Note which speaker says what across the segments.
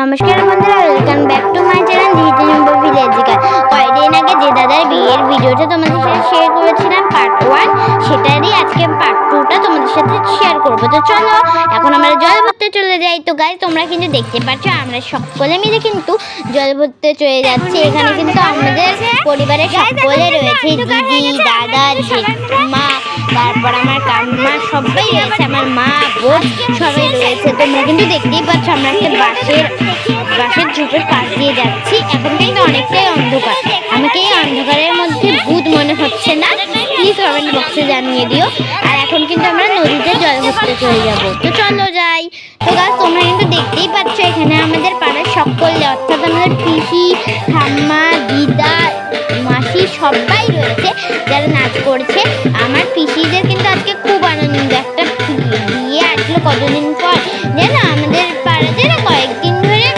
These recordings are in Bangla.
Speaker 1: নমস্কার বন্ধুরা welcome back to my channel digital ইম্পো ভিলেজিকাল কয়েকদিন আগে যে দাদার বিয়ের ভিডিওটা তোমাদের সাথে শেয়ার করেছিলাম পার্ট ওয়ান সেটারই আজকে পার্ট টুটা তোমাদের সাথে শেয়ার করব। তো চলো, এখন আমরা জল ভরতে চলে যাই। তো গাই তোমরা কিন্তু দেখতে পাচ্ছ, আমরা সকলে মিলে কিন্তু জল ভরতে চলে যাচ্ছি। এখানে কিন্তু আমাদের পরিবারের সকলে রয়েছে। দিদি, দাদা মা। তারপর আমার কাম্মা, সবাই রয়েছে আমার মা বোন সবাই রয়েছে। তোমরা কিন্তু দেখতেই পাচ্ছ, আমরা একটা বাসের বাসের ঝোপের পাশ দিয়ে যাচ্ছি। এখন কিন্তু অনেকটাই অন্ধকার। আমাকে এই অন্ধকারের মধ্যে ভূত মনে হচ্ছে না। প্লিজ কমেন্ট বক্সে জানিয়ে দিও। আর এখন কিন্তু আমরা নদীতে জল ভরতে চলে যাব। তো চলো যাই। তো গাছ তোমরা কিন্তু দেখতেই পাচ্ছ, এখানে আমাদের পাড়ার সকলে, অর্থাৎ আমাদের পিসি, ঠাম্মা, দিদা, মাসি সবাই রয়েছে, যারা নাচ করছে। পিসিদের কিন্তু আজকে খুব আনন্দ। একটা বিয়ে আসলো কতদিন পর? জানো, আমাদের পাড়াতে না কয়েকদিন ধরে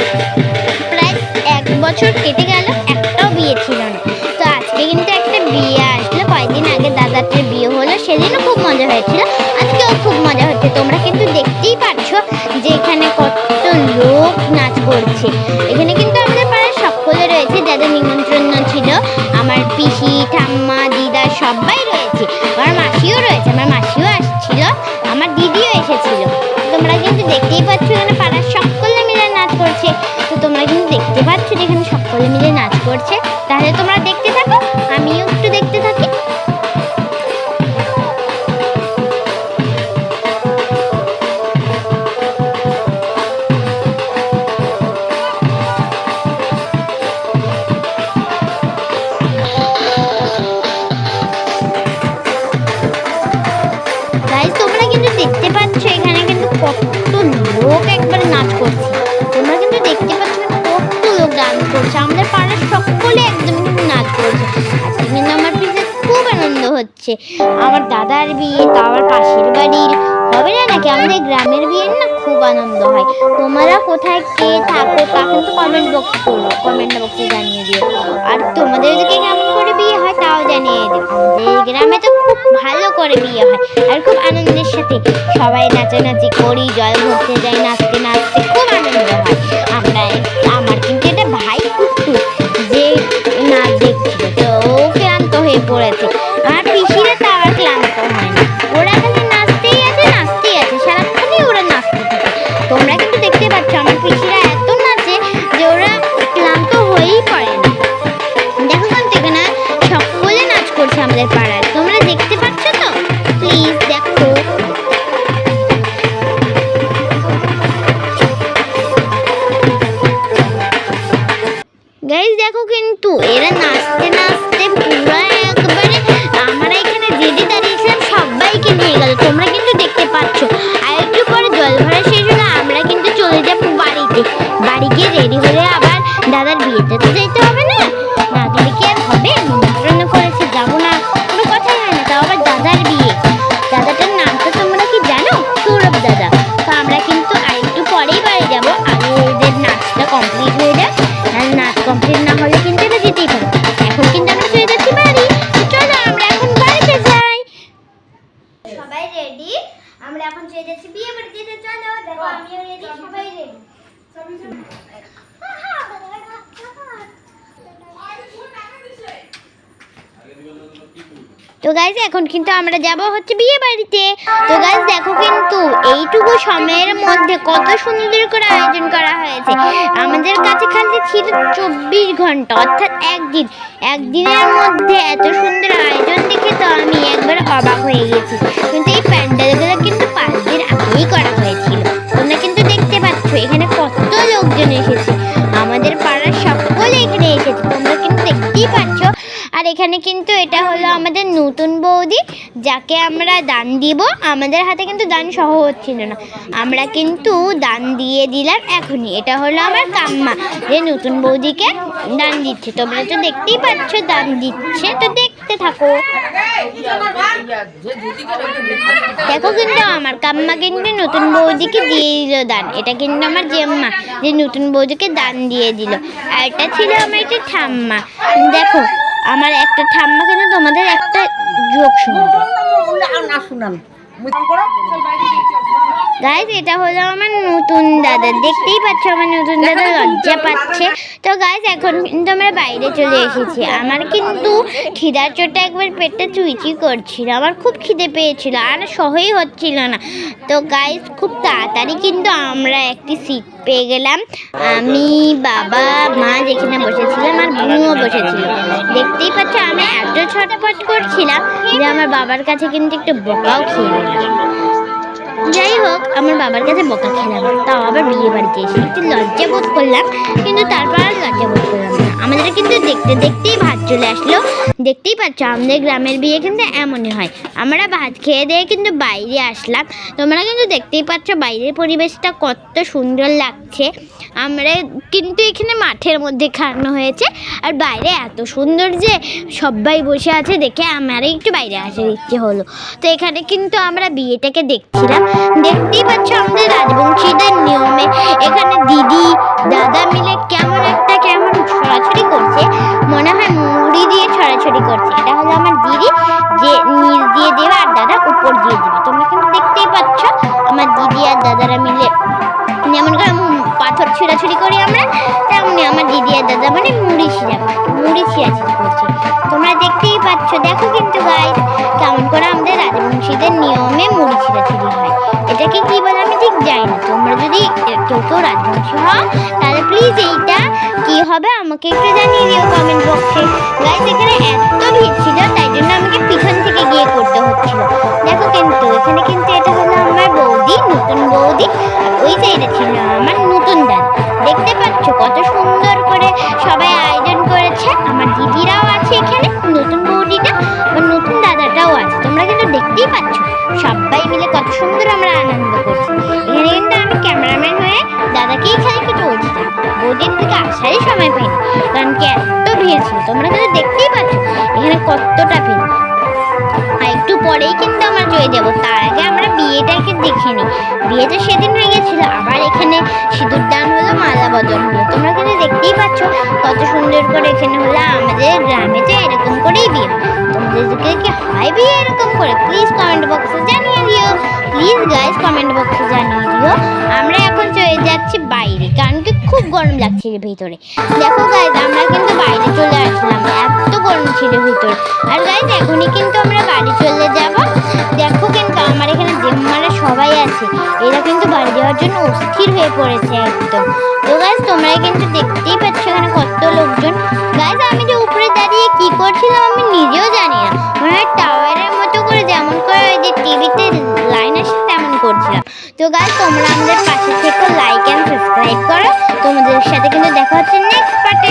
Speaker 1: প্রায় এক বছর কেটে গেল, একটাও বিয়ে ছিল না। তো আজকে কিন্তু একটা বিয়ে আসলো, কয়েকদিন আগে দাদাতে বিয়ে হলো, সেদিনও খুব মজা হয়েছিল, আজকেও খুব মজা হচ্ছে। তোমরা কিন্তু দেখতেই পাচ্ছ যে এখানে কত লোক নাচ করছে। এখানে কিন্তু দেখতে পাচ্ছ যেখানে সকলে মিলে নাচ করছে। তাহলে তোমরা দেখতে থাকো। করছে। আমাদের পাড়ার সকলে একদম নাচ করছে। কিন্তু আমার পিছনে খুব আনন্দ হচ্ছে। আমার দাদার বিয়ে, তা আবার পাশের বাড়ির। হবে না নাকি? আমাদের গ্রামের বিয়ের না খুব আনন্দ হয়। তোমরা কোথায় কে থাকো তা কিন্তু কমেন্ট বক্স করো কমেন্ট বক্সে জানিয়ে দিও। আর তোমাদের দিকে কেমন করে বিয়ে হয় তাও জানিয়ে দিও। আমাদের এই গ্রামে তো খুব ভালো করে বিয়ে হয়। আর খুব আনন্দের সাথে সবাই নাচানাচি করি, জল ভরতে যাই, নাচতে নাচতে খুব আনন্দ হয়। গাইজ দেখো কিন্তু এরা নাচতে নাচতে পুরো একবারে আমরা এখানে যেদি দাঁড়িয়েছিলাম সবাইকে নিয়ে গেল। তোমরা কিন্তু দেখতে পাচ্ছ। আর একটু পরে জল ভরা শেষ হলে আমরা কিন্তু চলে যাব বাড়িতে। বাড়ি গিয়ে রেডি হলে আবার দাদার বিয়েতে তো যেতে হবে না? হলে কিন্তু এটা যেতেই পারে। তো গাইজ এখন কিন্তু আমরা যাব হচ্ছে বিয়ে বাড়িতে। তো গাইজ দেখো কিন্তু এইটুকু সময়ের মধ্যে কত সুন্দর করে আয়োজন করা হয়েছে। আমাদের কাছে খালি ছিল চব্বিশ ঘণ্টা, অর্থাৎ একদিন। একদিনের মধ্যে এত সুন্দর আয়োজন দেখে তো আমি একবার অবাক হয়ে গেছি। কিন্তু এই প্যান্ডেলগুলো কিন্তু পাঁচ দিন আগেই করা হয়েছিল। তোমরা কিন্তু দেখতে পাচ্ছ, এখানে কত লোকজন এসেছে। আমাদের পাড়ার সকলে এখানে এসেছে। আর এখানে কিন্তু এটা হলো আমাদের নতুন বৌদি যাকে আমরা দান দিব। আমাদের হাতে কিন্তু দান সহ হচ্ছিল না। আমরা কিন্তু দান দিয়ে দিলাম এখনই। এটা হলো আমার কাম্মা যে নতুন বৌদিকে দান দিচ্ছে। তোমরা তো দেখতেই পাচ্ছ দান দিচ্ছে। তো দেখতে থাকো। দেখো কিন্তু আমার কাম্মা কিন্তু নতুন বৌদিকে দিয়ে দিল দান। এটা কিন্তু আমার জেম্মা যে নতুন বৌদিকে দান দিয়ে দিল। আর এটা ছিল আমার একটা ঠাম্মা। দেখো আমার একটা ঠাম্মা কিন্তু তোমাদের একটা যোগ শুনবে?
Speaker 2: না শুনান।
Speaker 1: গাইজ এটা হলো আমার নতুন দাদা। দেখতেই পাচ্ছ আমার নতুন দাদা লজ্জা পাচ্ছে। তো গাইজ এখন কিন্তু আমরা বাইরে চলে এসেছি। আমার কিন্তু খিদার চোটটা একবার পেটটা চুইচি করছিল। আমার খুব খিদে পেয়েছিল আর সহই হচ্ছিল না। তো গাইজ খুব তাড়াতাড়ি কিন্তু আমরা একটি সিট পেয়ে গেলাম। আমি বাবা মা যেখানে বসেছিলাম আর বুনুও বসেছিল। দেখতেই পাচ্ছ আমি এত ছটপট করছিলাম যে আমার বাবার কাছে কিন্তু একটু বকাও খেয়ে নিলাম। যাই হোক, আমার বাবার কাছে বকা খেলাম তাও আবার বিয়ে বাড়িতে এসে একটু লজ্জা বোধ করলাম, কিন্তু তারপর আর লজ্জা বোধ করলাম আমাদের কিন্তু দেখতে দেখতেই ভাত চলে আসলো। দেখতেই পাচ্ছ, আমাদের গ্রামের বিয়ে কিন্তু এমনই হয়। আমরা ভাত খেয়ে দিয়ে কিন্তু বাইরে আসলাম। তোমরা কিন্তু দেখতেই পাচ্ছ, বাইরের পরিবেশটা কত সুন্দর লাগছে। আমরা কিন্তু এখানে মাঠের মধ্যে খাওয়ানো হয়েছে। আর বাইরে এত সুন্দর যে সবাই বসে আছে দেখে আমারই একটু বাইরে আসার ইচ্ছে হলো। তো এখানে কিন্তু আমরা বিয়েটাকে দেখছিলাম। দেখতেই পাচ্ছ, আমাদের রাজবংশীদের নিয়মে এখানে দিদি দাদা মিলে কেমন একটা কেমন ছড়াছড়ি করছে, মনে হয় মুড়ি দিয়ে ছড়াছড়ি করছে। এটা হলো আমার দিদি, যে নিচ দিয়ে দেবে আর দাদা উপর দিয়ে দেবে। তোমরা কিন্তু দেখতেই পাচ্ছ, আমার দিদি আর দাদারা মিলে যেমন করে পাথর ছিঁড়াছুড়ি করি আমরা, তেমনি আমার দিদি আর দাদা মানে মুড়ি ছিঁড়া, মুড়ি ছিঁড়াছিড়ি করছে। তোমরা দেখতেই পাচ্ছ, দেখো কিন্তু গাইস কেমন করে আমাদের রাজবংশীদের নিয়মে মুড়ি ছিঁড়াছিড়ি হয়। এটাকে কী বলে আমি ঠিক জানি না। তোমরা যদি কেউ কেউ রাজবংশী হও তাহলে প্লিজ এইটা কি হবে আমাকে একটু জানিয়ে দিও কমেন্ট বক্সে গাইস এখানে এত ভিড় ছিল, তাই জন্য আমাকে পিছন থেকে গিয়ে করতে হচ্ছিল। দেখো কিন্তু, এখানে কিন্তু এটা হলো আমার বৌদি, নতুন বৌদি ওই সাইডে ছিল এত তোমরা কিন্তু দেখতেই পাচ্ছ, এখানে কতটা ভিড়। আর একটু পরেই কিন্তু আমরা চলে যাব। তার আগে আমরা বিয়েটাকে দেখে নিই। বিয়েটা সেদিন হয়ে গেছিল, আবার এখানে সিঁদুর দান হলো মালা বদল হলো। তোমরা কিন্তু দেখতেই পাচ্ছ, কত সুন্দর করে এখানে হলো আমাদের গ্রামে তো এরকম করেই বিয়ে। তোমাদের কি হয় বিয়ে এরকম করে প্লিজ কমেন্ট বক্সে দিও প্লিজ গাইস কমেন্ট বক্সে জানিয়ে দিও। আমরা এখন চলে যাচ্ছি বাইরে, কারণ কি খুব গরম লাগছিল ভিতরে। দেখো গাইস আমরা কিন্তু বাইরে চলে আসলাম, এত গরম ছিল ভিতরে। আর গাইস এখনই কিন্তু আমরা বাড়ি চলে যাব। দেখো কিন্তু আমার এখানে জেম্মারা সবাই আছে, এরা কিন্তু বাড়ি যাওয়ার জন্য অস্থির হয়ে পড়েছে একদম। তো গাইস তোমরা কিন্তু দেখতেই তো গাইস তোমরা আমাদের পাশে থেকে লাইক অ্যান্ড সাবস্ক্রাইব করো। তোমাদের সাথে কিন্তু দেখা হচ্ছে নেক্সট পার্টে